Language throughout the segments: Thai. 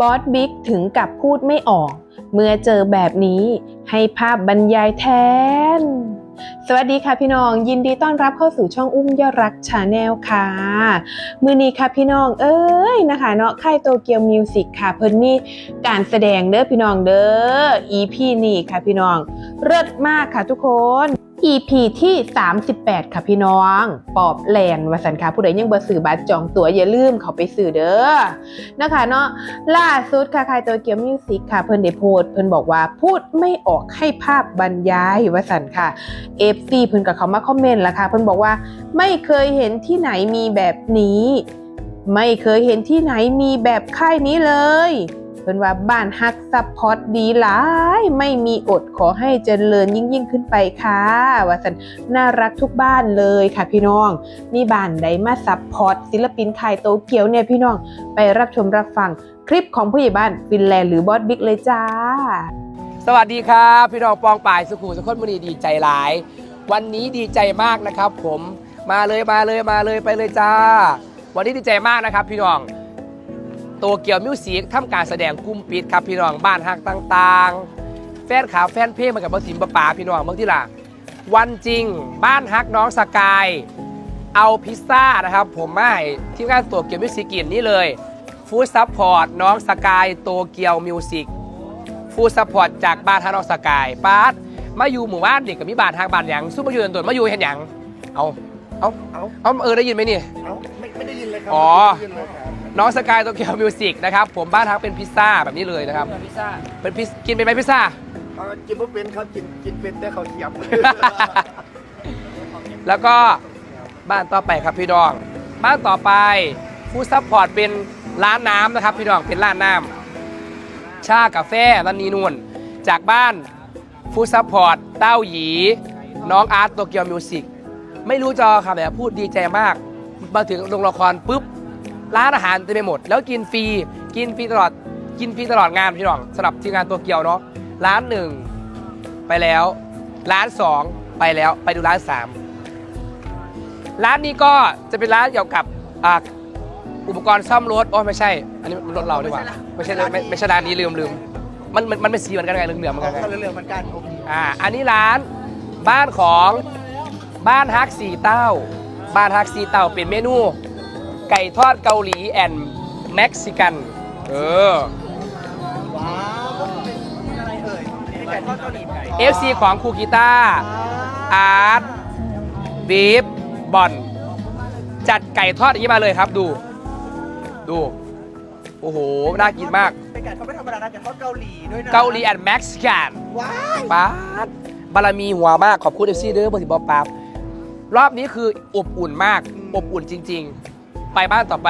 บอสบิ๊กถึงกับพูดไม่ออก เมื่อเจอแบบนี้ให้ภาพบรรยายแทน สวัสดีค่ะพี่น้อง ยินดีต้อนรับเข้าสู่ช่องอุ้มยอดรักชาแนลค่ะ มือนี้ค่ะพี่น้องเอ้ยนะคะเนาะค่ายโตเกียวมิวสิกค่ะ เพิ่นมีการแสดงเด้อพี่น้องเด้อ EP นี้ค่ะพี่น้องเลิศมากค่ะทุกคน EP ที่ 38 ค่ะพี่น้อง ปอบแลนด์วสันค่ะผู้ใดยังบ่ซื้อบัตรจองตั๋วอย่าลืมเขาไปซื้อเด้อนะคะเนาะล่าสุดค่ะค่ายโตเกียวมิวสิกค่ะ เพิ่นได้โพสต์เพิ่นบอกว่าพูดไม่ออกให้ภาพบรรยายวสันค่ะ FC เพิ่นกับเขามาคอมเมนต์ละค่ะ เพิ่นบอกว่าไม่เคยเห็นที่ไหนมีแบบนี้ ไม่เคยเห็นที่ไหนมีแบบค่ายนี้เลย เพิ่นว่าบ้านฮักซัพพอร์ตดีหลาย ไม่มีอดขอให้เจริญยิ่งยิ่งขึ้นไปค่ะ ว่าสันน่ารักทุกบ้านเลยค่ะพี่น้อง มีบ้านใดมาซัพพอร์ตศิลปินไทยโตเกียวเนี่ยพี่น้องไปรับชมรับฟังคลิปของผู้ใหญ่บ้านฟินแลนด์หรือบอสบิ๊กเลยจ้า สวัสดีครับ พี่น้องปองป่ายสุขุมสุขนมุนีดีใจหลาย วันนี้ดีใจมากนะครับ ผมมาเลยมาเลยมาเลยไปเลยจ้า วันนี้ดีใจมากนะครับ พี่น้อง ตัวเกี่ยวมิวสิกทำการแสดงกลุ่มปิดครับพี่น้องบ้านฮักต่างๆ แฟนขาวแฟนเพลงมากับบอสิมปะปาพี่น้องเมื่อที่ล่ะวันจริงบ้านฮักน้องสกาย เอาพิซซ่านะครับ ผมมาให้ที่งานตัวเกียวมิวสิกกินนี่เลยฟู้ดซัพพอร์ตน้องสกายโตเกียวมิวสิกฟูดซัพพอร์ตจากบ้านทางนอกสกายปาร์ตมาอยู่หมู่บ้านเด็กกับมีบ้านทางบ้านหยังสู้มาอยู่ตันตัวมาอยู่เห็นหยังเอาเอาเอาเอาเออได้ยินไหมนี่ เอาไม่ไม่ได้ยินเลยครัอ๋อ ไม่ได้ยินเลยครับ น้องสกายโตเกียวมิวสิกนะครับผมบ้านทางเป็นพิซซ่าแบบนี้เลยนะครับ พิซซ่าเป็นพิซกินเป็นไหมพิซซ่า เอากินบ่เป็นครับกินกินเป็นแต่เขาวเขียบ แล้วก็บ้านต่อไปครับพี่ดอง บ้านต่อไปฟูดซัพพอร์ตเป็นร้านน้ำนะครับพี่ดองเป็นร้านน้ำชากาแฟนันนีนุ่นจากบ้านฟูดซัพพอร์ตเต้าหยี น้องอาร์ตโตเกียวมิวสิกไม่รู้จอค่ะแต่พูดดีใจมาก มาถึงโรงละครปุ๊บ ร้านอาหารเต็มไปหมด แล้วกินฟรีกินฟรีตลอดกินฟรีตลอดงานพี่น้องสำหรับทีมงานตัวเกียวเนาะร้านหนึ่งไปแล้วร้านสองไปแล้วไปดูร้านสามร้านนี้ก็จะเป็นร้านเกี่ยวกับอ่าอุปกรณ์ซ่อมรถโอ้ไม่ใช่ อันนี้รถเราดีกว่าไม่ใช่ไม่ไม่ใช่ร้านนี้ลืมลืมมันมันมันเป็นสีเหมือนกันไงเหลืองเหลืองเหมือนเอากันไงเข้าเรื่องๆเหมือนกันโอเคอ่า อันนี้ร้านบ้านของบ้านฮักสีเต้า บ้านฮักสีเต้าเป็นเมนู ไก่ทอดเกาหลีแอนด์เม็กซิกัน เออ ว้าวเป็นอะไรเอ่ยเป็นไก่ทอดเกาหลีไก่ FC ของครูกีตาร์อาร์ตบีฟบอลจัดไก่ทอดอย่างนี้มาเลยครับดู ดู โอ้โห น่ากินมาก เป็นไก่ทอดไม่ธรรมดานะไก่ทอดเกาหลีด้วยนะเกาหลีแอนด์เม็กซิกันว้ายป๊าดบารมีหัวมากขอบคุณเอฟซีเด้อบอสิบอปาบรอบนี้คืออบอุ่นมาก อบอุ่นจริง ๆ ไปบ้านต่อไป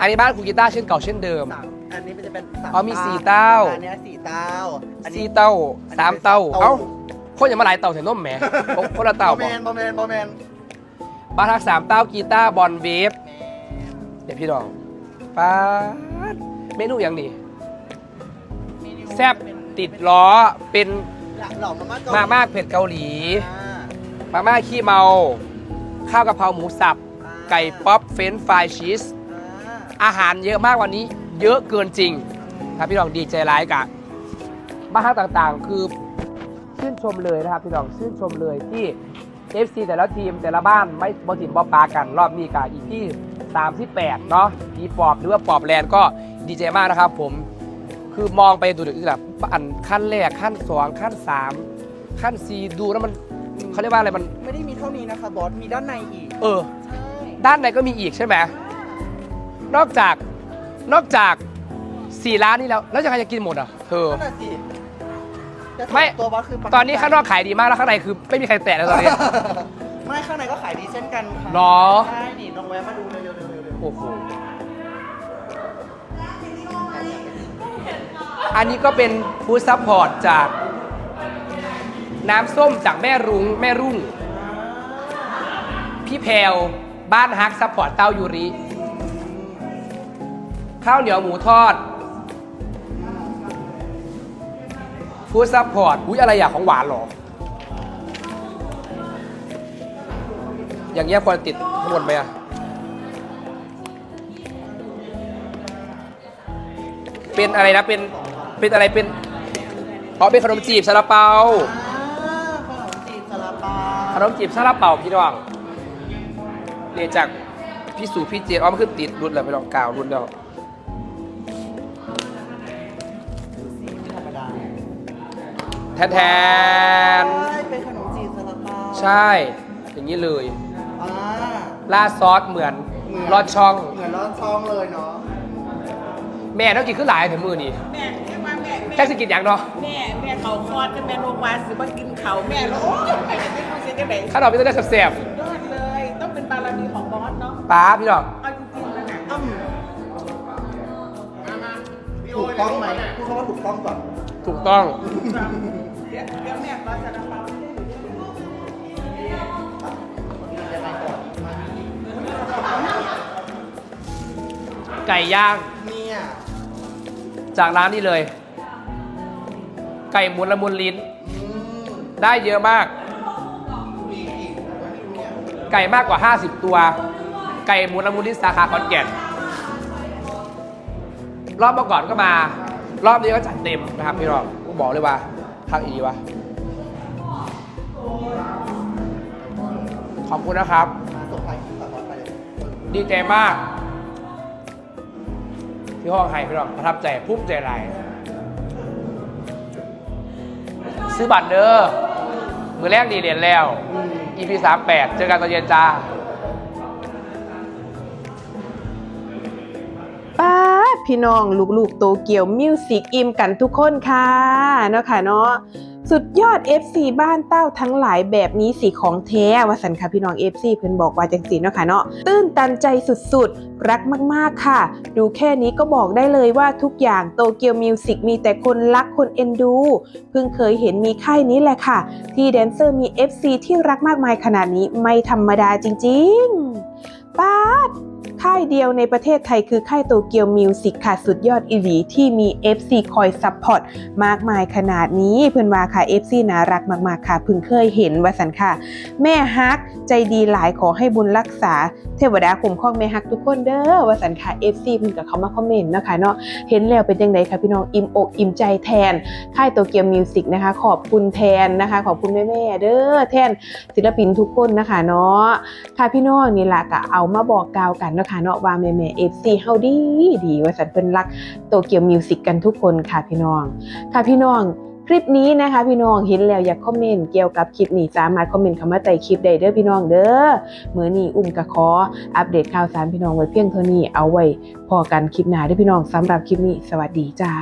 อันนี้บ้านคุณกีตาร์เช่นเก่าเช่นเดิม สามอันนี้มันจะเป็นสามอ๋อมีสี่เต้า อันเนี้ยสี่เต้าอันนี้ สี่เต้าสามเต้าเต้า เอ้าคนอย่ามาหลายเต้าใส่นมแหมคนละเต้าบอบแมอกนบอแมนบอแมนบ้านทักสามเต้ากีตาร์บอลเวฟเดี๋ยวพี่น้องป๊าดเมนูอย่างนี้แซบติดล้อเป็นหล่อมาม่าเกาหลีมาม่าเผ็ดเกาหลีอ่ามาม่าขี้เมา ข้าวกะเพราหมูสับ ไก่ป๊อปเฟรนช์ฟรายชีสอ่าอาหารเยอะมากวันนี้ เยอะเกินจริงครับพี่น้องดีใจร้ายกะบ้านต่างๆ คือชื่นชมเลยนะครับพี่น้องชื่นชมเลยที่ FC แต่ละทีมแต่ละบ้านไม่บอถิ่นบอปากันรอบนี้กะอีกที่ 38 เนาะอีปอบหรือว่าปอบแลนด์ก็ดีใจมากนะครับผมคือมองไปดูดูแบบอันขั้นแรกขั้นสองขั้นสามขั้นสี่ดูแล้วมันเขาเรียกว่าอะไรมัน ไม่ได้มีเท่านี้นะคะบอส มีด้านในอีก เออใช่ ด้านในก็มีอีกใช่ไหมนอกจากนอกจากสี่ร้านนี้แล้ว แล้วจะใครจะกินหมดอะเธอ นั่นน่ะสิแต่ไม่ ตัวบอสคือประทับตอนนี้ข้างนอกขายดีมากแล้วข้างในคือไม่มีใครแตะแล้วตอนนี้ ไม่ข้างในก็ขายดีเช่นกันค่ะหรอ ใช่นี่ลองแวะมาดูเร็วๆเร็วๆเร็วโอ้โหอันนี้ก็เป็นฟู้ดซัพพอร์ตจากน้ำส้มจากแม่รุ้งแม่รุ่ง พี่แพลว บ้านฮักซัพพอร์ตเต้ายูริ ข้าวเหนียวหมูทอดฟู้ดซัพพอร์ตอุ้ยอะไรอยากของหวานเหรอ อย่างเงี้ยควรติดข้างบนไหมอะเป็นอะไรนะ เป็น เป็นอะไร เป็นอ๋อเป็นขนมจีบซาลาเปาอ่าขนมจีบซาลาเปาขนมจีบซาลาเปาพี่น้อง เรียนจากพี่สู่พี่เจนอ๋อมันคือติดรุ่นแล้วพี่น้องกาวรุ่นแล้วธรรมดาแทนแทนใช่เป็นขนมจีบซาลาเปาใช่ อย่างนี้เลย อ่าราดซอสเหมือนเหมือนรอดช่อง เหมือนรอดช่องเลยเนาะแม่ต้องกินขึ้นหลายถึงมือนี่แม่แค่ว่าแม่แค่สิกินอย่างเนาะแม่แม่เขาคลอดกันแม่ลงมาสิมากินเขาแม่แล้วโอ้ยแม่จะไม่รู้เสียจังไหนข้าวดอกพี่ต้องได้แซ่บยอดเลยต้องเป็น บารมีของบอสเนาะๆป้าพี่น้องเอาจริงๆแล้วนะอ้ำถูกต้องไหมพูดคำว่าถูกต้องก่อนถูกต้องเดี๋ยวเดี๋ยวแม่ก็จะรับเปายังไงก่อนมาไก่ย่าง เนี่ยจากร้านนี้เลย ไก่หมุนละมุนลิ้น อืมได้เยอะมากมีอีกเนี่ย ไก่มากกว่า 50 ตัว ไก่มุนลมุนลิ้นสาขาขอนแก่นรอบเมื่อก่อนก็มา รอบนี้ก็จัดเต็มนะครับพี่น้องกูบอกเลยว่าพักอีวะขอบคุณนะครับ ดีใจมากที่ห้องไฮพี่น้องประทับใจภูมิใจหลายซื้อบัตรเด้อมือแรกดีเรียนแล้ว EP 38 เจอกันตอนเย็นจ้าป้าดพี่น้อง ลูกๆโตเกียวมิวสิกอิมกันทุกคนค่ะเนาะค่ะเนาะ สุดยอด FC บ้านเต้าทั้งหลายแบบนี้สีของแท้วสันค่ะพี่น้อง FC เพิ่นบอกว่าจังสีเนาะค่ะเนาะตื้นตันใจสุดๆ รักมากๆค่ะ ดูแค่นี้ก็บอกได้เลยว่าทุกอย่างโตเกียวมิวสิกมีแต่คนรักคนเอ็นดู เพิ่งเคยเห็นมีค่ายนี้แหละค่ะ ที่แดนเซอร์มี FC ที่รักมากมายขนาดนี้ไม่ธรรมดาจริงๆป้าด ค่ายเดียวในประเทศไทยคือค่ายโตเกียวมิวสิกค่ะสุดยอดอีหลีที่มี FC คอยซัพพอร์ตมากมายขนาดนี้เพื่อนว่าค่ะ FC น่ารักมากๆค่ะพิ่งเคยเห็นว่าสันค่ะ แม่ฮักใจดีหลายขอให้บุญรักษา เทวดาคุ้มครองแม่ฮักทุกคนเด้อว่าสันค่ะ FC เพิ่นกับเขามาคอมเมนต์นะคะเนาะเห็นแล้วเป็นยังไงคะพี่น้องอิ่มอกอิ่มใจแทน ค่ายโตเกียวมิวสิกนะคะ ขอบคุณแทนนะคะ ขอบคุณแม่ๆเด้อแทนศิลปินทุกคนนะคะเนาะค่ะพี่น้องนี่ล่ะก็เอามาบอกกล่าวกันเนาะค่ะเนาะว่าแม่แม่เอฟซีเฮาดีดีว่าสันเพิ่นรักโตเกียวมิวสิกกันทุกคนค่ะพี่น้อง ค่ะพี่น้องคลิปนี้นะคะพี่น้องเห็นแล้วอยากคอมเมนต์เกี่ยวกับคลิปนี้สามารถคอมเมนต์เข้ามาใต้คลิปได้เด้อพี่น้องเด้อมื้อนี้อุ้มกระคออัปเดตข่าวสารพี่น้องไว้เพียงเท่านี้เอาไว้พอกันคลิปหน้าเด้อพี่น้องสำหรับคลิปนี้ สวัสดีจ้า